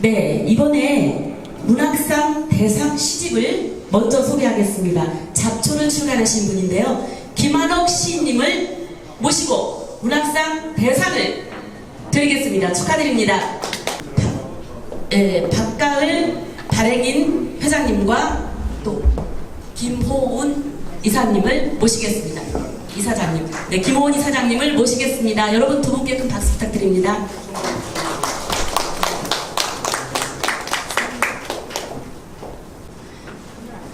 네, 이번에 문학상 대상 시집을 먼저 소개하겠습니다. 잡초를 출간하신 분인데요. 김한옥 시인님을 모시고 문학상 대상을 드리겠습니다. 축하드립니다. 예, 박가을 발행인 회장님과 또 김호운 이사님을 모시겠습니다. 이사장님. 네, 김호운 이사장님을 모시겠습니다. 여러분 두 분께 큰 박수 부탁드립니다.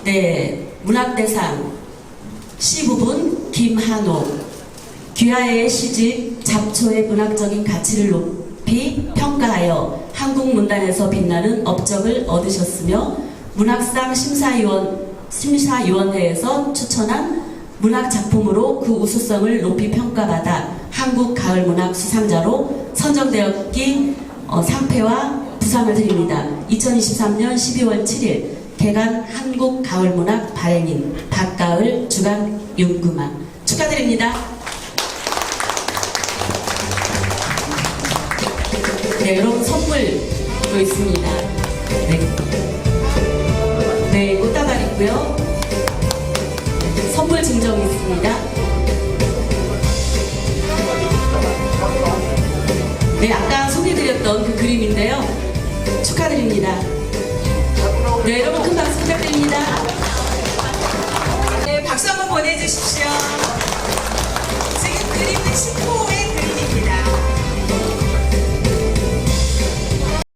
네, 문학대상 시부분 김한옥 귀하의 시집 잡초의 문학적인 가치를 높이 평가하여 한국 문단에서 빛나는 업적을 얻으셨으며 문학상 심사위원 심사위원회에서 추천한 문학 작품으로 그 우수성을 높이 평가받아 한국 가을 문학 수상자로 선정되었기 어, 상패와 부상을 드립니다. 2023년 12월 7일 개간 한국 가을 문학 발행인 박가을 주간 윤구만 축하드립니다. 네, 여러분 선물도 있습니다. 네. 네, 꽃다발 있고요. 선물 증정이 있습니다. 네, 아까 소개드렸던 그 그림인데요. 축하드립니다. 네, 여러분 큰 박수 부탁드립니다.